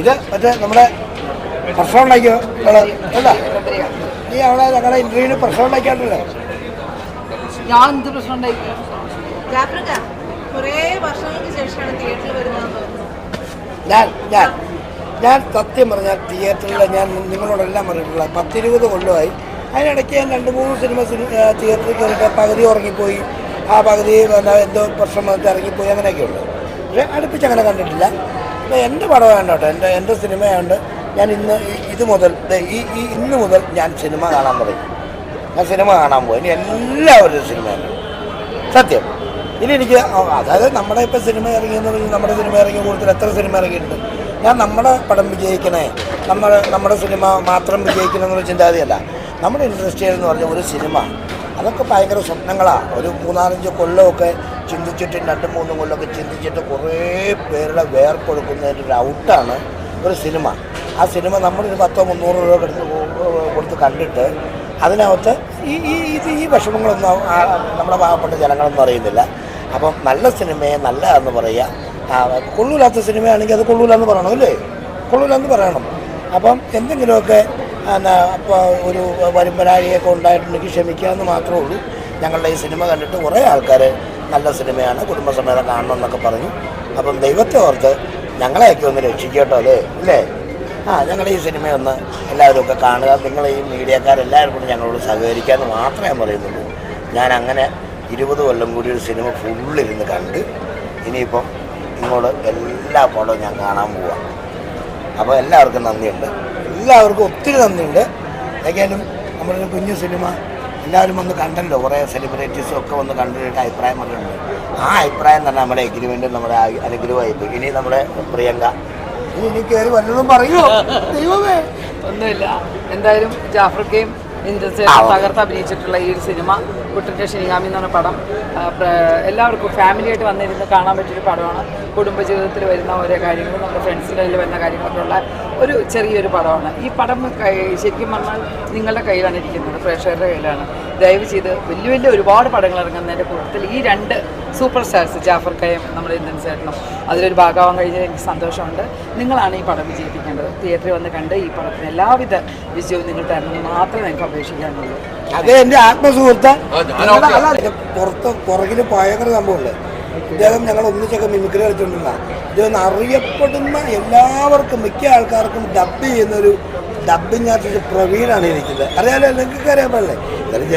ഇത് മറ്റേ നമ്മുടെ പ്രശ്നമുണ്ടാക്കിയോ അല്ല? നീ അവിടെ ഞങ്ങളുടെ ഇന്റർവ്യൂവിന് പ്രശ്നമുണ്ടാക്കിയാണ്ടല്ലോ ഞാൻ എന്ത് പ്രശ്നം ഉണ്ടായി കുറേ വർഷങ്ങൾക്ക് ശേഷമാണ് തിയേറ്ററിൽ വരുന്നത് ഞാൻ ഞാൻ ഞാൻ സത്യം പറഞ്ഞാൽ തിയേറ്ററിൽ ഞാൻ നിങ്ങളോടെല്ലാം പറഞ്ഞിട്ടുള്ള പത്തിരുപത് കൊല്ലമായി. അതിനിടയ്ക്ക് ഞാൻ രണ്ട് മൂന്ന് സിനിമ സിനി തിയേറ്ററിൽ കയറിയിട്ട് പകുതി ഉറങ്ങിപ്പോയി. ആ പകുതി എന്തോ പ്രശ്നം വന്നിട്ട് ഇറങ്ങിപ്പോയി അങ്ങനെയൊക്കെ ഉണ്ട് പക്ഷേ അടുപ്പിച്ച് അങ്ങനെ കണ്ടിട്ടില്ല. എന്റെ പടമാണ് കേട്ടോ എന്റെ എന്റെ സിനിമയുണ്ട് ഞാൻ ഇന്ന് ഇത് മുതൽ ഈ ഈ ഇന്ന് മുതൽ ഞാൻ സിനിമ കാണാൻ തുടങ്ങി. ഞാൻ സിനിമ കാണാൻ പോയി. ഇനി എല്ലാവരും സിനിമയാണ് സത്യം. ഇനി എനിക്ക് അതായത് നമ്മുടെ ഇപ്പം സിനിമ ഇറങ്ങിയെന്ന് പറഞ്ഞാൽ നമ്മുടെ സിനിമ ഇറങ്ങിയ കൂടുതൽ എത്ര സിനിമ ഇറങ്ങിയിട്ടുണ്ട്? ഞാൻ നമ്മുടെ പടം വിജയിക്കണേ നമ്മൾ നമ്മുടെ സിനിമ മാത്രം വിജയിക്കണം ചിന്താഗതിയല്ല. നമ്മുടെ ഇൻഡസ്ട്രിയിൽ എന്ന് പറഞ്ഞ ഒരു സിനിമ അതൊക്കെ ഭയങ്കര സ്വപ്നങ്ങളാണ് ഒരു മൂന്നാലഞ്ച് കൊല്ലമൊക്കെ ചിന്തിച്ചിട്ട് രണ്ട് മൂന്ന് കൊല്ലമൊക്കെ ചിന്തിച്ചിട്ട് കുറേ പേരുടെ വേർപ്പെടുക്കുന്നതിന്റെ ഒരു ഔട്ടാണ് ഒരു സിനിമ. ആ സിനിമ നമ്മളൊരു പത്തോ മുന്നൂറ് രൂപ കൊടുത്ത് കൊടുത്ത് കണ്ടിട്ട് അതിനകത്ത് ഈ ഈ ഇത് ഈ വിഷമങ്ങളൊന്നും നമ്മുടെ പാവപ്പെട്ട ജനങ്ങളൊന്നും അറിയുന്നില്ല. അപ്പം നല്ല സിനിമയെ നല്ല എന്ന് പറയുക കൊള്ളൂലാത്ത സിനിമയാണെങ്കിൽ അത് കൊള്ളൂലെന്ന് പറയണം അല്ലേ? കൊള്ളൂലെന്ന് പറയണം. അപ്പം എന്തെങ്കിലുമൊക്കെ എന്നാ അപ്പോൾ ഒരു വരുമ്പരാഴിയൊക്കെ ഉണ്ടായിട്ടുണ്ടെങ്കിൽ ക്ഷമിക്കാമെന്ന് മാത്രമേ ഉള്ളൂ. ഞങ്ങളുടെ ഈ സിനിമ കണ്ടിട്ട് കുറേ ആൾക്കാർ നല്ല സിനിമയാണ് കുടുംബസമേതം കാണണം എന്നൊക്കെ പറഞ്ഞു. അപ്പം ദൈവത്തെ ഓർത്ത് ഞങ്ങളെയൊക്കെ ഒന്ന് രക്ഷിക്കട്ടോ അല്ലേ? അല്ലേ? ആ ഞങ്ങൾ ഈ സിനിമയൊന്ന് എല്ലാവരും ഒക്കെ കാണുക. നിങ്ങൾ ഈ മീഡിയക്കാരെല്ലാവരും കൂടി ഞങ്ങളോട് സഹകരിക്കാമെന്ന് മാത്രമേ പറയുന്നുള്ളൂ. ഞാൻ അങ്ങനെ ഇരുപത് കൊല്ലം കൂടി ഒരു സിനിമ ഫുള്ളിരുന്ന് കണ്ട് ഇനിയിപ്പം ഇങ്ങോട്ട് എല്ലാ പടവും ഞാൻ കാണാൻ പോവാം. അപ്പോൾ എല്ലാവർക്കും നന്ദിയുണ്ട്. എല്ലാവർക്കും ഒത്തിരി നന്ദിയുണ്ട്. ഏതായാലും നമ്മളൊരു കുഞ്ഞു സിനിമ എല്ലാവരും വന്ന് കണ്ടല്ലോ കുറേ സെലിബ്രിറ്റീസും ഒക്കെ വന്ന് കണ്ടിട്ട് അഭിപ്രായം പറഞ്ഞിട്ടുണ്ട് ആ അഭിപ്രായം തന്നെ നമ്മുടെ എഗ്രിമെന്റും നമ്മുടെ ആ- അനുഗ്രഹമായി പോയി ഇനി നമ്മുടെ പ്രിയങ്ക. ഇനി കയറി വല്ലതും പറയുമോ ദൈവമേ. ഒന്നുമില്ല. എന്തായാലും ജാഫ്രിക്കയും തകർത്ത് അഭിനയിച്ചിട്ടുള്ള ഈ ഒരു സിനിമ കുട്ടിന്റെ ഷിനിഗാമി എന്ന് പറഞ്ഞ പടം എല്ലാവർക്കും ഫാമിലിയായിട്ട് വന്നിരുന്ന് കാണാൻ പറ്റിയൊരു പടമാണ്. കുടുംബജീവിതത്തിൽ വരുന്ന ഓരോ കാര്യങ്ങളും നമ്മുടെ ഫ്രണ്ട്സിന്റെ കയ്യിൽ വരുന്ന കാര്യങ്ങളൊക്കെയുള്ള ഒരു ചെറിയൊരു പടമാണ്. ഈ പടം ശരിക്കും പറഞ്ഞാൽ നിങ്ങളുടെ കയ്യിലാണ് ഇരിക്കുന്നത് പ്രേക്ഷകരുടെ കയ്യിലാണ്. ദയവ് ചെയ്ത് വലിയ വലിയ ഒരുപാട് പടങ്ങൾ ഇറങ്ങുന്നതിന്റെ കൂട്ടത്തിൽ ഈ രണ്ട് സൂപ്പർ സ്റ്റാർസ് ജാഫർ കയം നമ്മുടെ ഇന്ത്യൻ സേട്ടനും അതിലൊരു ഭാഗമാകാൻ കഴിഞ്ഞാൽ എനിക്ക് സന്തോഷമുണ്ട്. നിങ്ങളാണ് ഈ പടം വിജയിപ്പിക്കേണ്ടത്. തിയേറ്ററിൽ വന്ന് കണ്ട് ഈ പടത്തിന് എല്ലാവിധ വിജയവും നിങ്ങൾ തരണമെന്ന് മാത്രമേ എനിക്ക് അപേക്ഷിക്കാനുള്ളൂ. അത് എന്റെ ആത്മസുഹൃത്ത്. പുറത്ത് പുറകിൽ ഭയങ്കര സംഭവമുണ്ട്. ഇദ്ദേഹം ഞങ്ങൾ ഒന്നിച്ചൊക്കെ മിമിക്രി കളിച്ചുകൊണ്ടിരുന്ന ഇദ്ദേഹം അറിയപ്പെടുന്ന എല്ലാവർക്കും മിക്ക ആൾക്കാർക്കും ഡബ് ചെയ്യുന്ന ഒരു ഡബിങ് ആർട്ടിസ്റ്റ് പ്രവീണാണ് ഇരിക്കുന്നത് അറിയാലോ നിങ്ങൾക്ക് അറിയാൻ പാടില്ലേ? കാണട്ടെ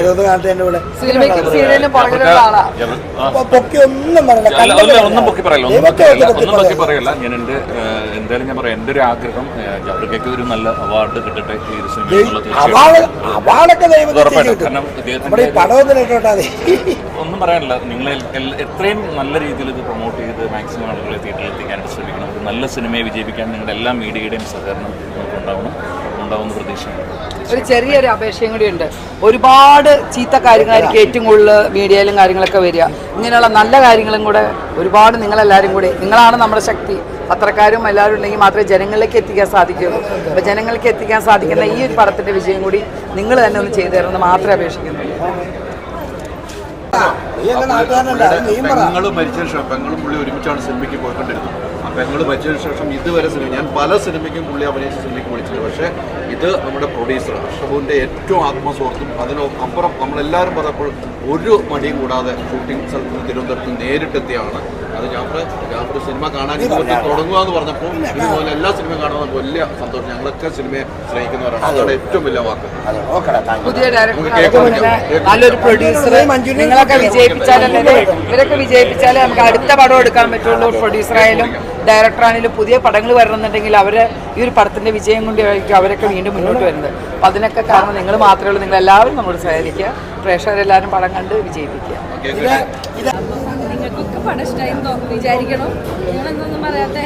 പൊക്കി ഒന്നും ഒന്നും പൊക്കി പറയല്ല ഒന്നും പൊക്കി പറയല്ല. ഞാൻ എന്തായാലും ഞാൻ പറയാം എന്റെ ഒരു ആഗ്രഹം ഏഹ്, ജാഫ്രിക്കയ്ക്ക് ഒരു നല്ല അവാർഡ് കിട്ടട്ടെ അവാർഡൊക്കെ ഒന്നും പറയാനില്ല. നിങ്ങൾ എത്രയും നല്ല രീതിയിൽ ഇത് പ്രൊമോട്ട് ചെയ്ത് മാക്സിമം ആളുകളെ തിയേറ്ററിൽ എത്തിക്കാനായിട്ട് ശ്രമിക്കണം. ഒരു നല്ല സിനിമയെ വിജയിപ്പിക്കാൻ നിങ്ങളുടെ എല്ലാ മീഡിയയുടെയും സഹകരണം നമുക്ക് ഉണ്ടാവണം ഉണ്ടാവുന്ന പ്രതീക്ഷയാണ്. ഒരു ചെറിയൊരു അപേക്ഷയും കൂടി ഉണ്ട്. ഒരുപാട് ചീത്ത കാര്യങ്ങളായിരിക്കും ഏറ്റവും കൂടുതൽ മീഡിയയിലും കാര്യങ്ങളൊക്കെ വരിക. ഇങ്ങനെയുള്ള നല്ല കാര്യങ്ങളും കൂടെ ഒരുപാട് നിങ്ങളെല്ലാവരും കൂടി നിങ്ങളാണ് നമ്മുടെ ശക്തി. പത്രക്കാരും എല്ലാവരും ഉണ്ടെങ്കിൽ മാത്രമേ ജനങ്ങളിലേക്ക് എത്തിക്കാൻ സാധിക്കുകയുള്ളൂ. അപ്പോൾ ജനങ്ങൾക്ക് എത്തിക്കാൻ സാധിക്കുന്ന ഈ ഒരു പടത്തിന്റെ വിജയം കൂടി നിങ്ങൾ തന്നെ ഒന്ന് ചെയ്തു തരണമെന്ന് മാത്രമേ അപേക്ഷിക്കുന്നുള്ളൂ പെങ്ങളും മരിച്ചതിന് ശേഷം പെങ്ങളും പുള്ളി ഒരുമിച്ചാണ് സിനിമയ്ക്ക് പോയിക്കൊണ്ടിരുന്നത്. ആ വെച്ചതിന് ശേഷം ഇതുവരെ സിനിമ ഞാൻ പല സിനിമയ്ക്കും പുള്ളി അഭിനയിച്ച സിനിമയ്ക്ക് വിളിച്ചിട്ടുണ്ട്. പക്ഷേ ഇത് നമ്മുടെ പ്രൊഡ്യൂസർ ഷബുവിന്റെ ഏറ്റവും ആത്മസുഹൃത്തും അതിന് അപ്പുറം നമ്മളെല്ലാവരും പറഞ്ഞപ്പോൾ ഒരു മടിയും കൂടാതെ ഷൂട്ടിംഗ് സ്ഥലത്ത് തിരുവനന്തപുരത്ത് നേരിട്ടെത്തിയാണ് അത് ജാഫർ ജാഫർ സിനിമ കാണാൻ ഇതുപോലെ തുടങ്ങുക എന്ന് പറഞ്ഞപ്പോൾ ഇതുപോലെ എല്ലാ സിനിമയും കാണാൻ വലിയ സന്തോഷം. ഞങ്ങളൊക്കെ സിനിമയെ സ്നേഹിക്കുന്നവരാണ്. അതോടെ ഏറ്റവും വലിയ വാക്ക്. പുതിയ ഡയറക്ടർ. നല്ലൊരു പ്രൊഡ്യൂസർ നിങ്ങളൊക്കെ വിജയിപ്പിച്ചാലല്ലേ ഇവരൊക്കെ വിജയിപ്പിച്ചാലേ നമുക്ക് അടുത്ത പടം എടുക്കാൻ പറ്റുള്ളൂ. പ്രൊഡ്യൂസർ ആയാലും ഡയറക്ടർ ആണെങ്കിലും പുതിയ പടങ്ങൾ വരണമെന്നുണ്ടെങ്കിൽ അവർ ഈ ഒരു പടത്തിന്റെ വിജയം കൊണ്ടായിരിക്കും അവരൊക്കെ വീണ്ടും മുന്നോട്ട് വരുന്നത്. അപ്പൊ അതിനൊക്കെ കാരണം നിങ്ങൾ മാത്രമേ ഉള്ളൂ. നിങ്ങൾ എല്ലാവരും നമ്മോട് സഹകരിക്കുക. പ്രേക്ഷകരെല്ലാവരും പടം കണ്ട് വിജയിപ്പിക്കുക. പടം ഇഷ്ടമായി വിചാരിക്കണം? നിങ്ങളെന്നൊന്നും പറയാത്തേ?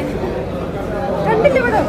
കണ്ടില്ല ഇവിടെ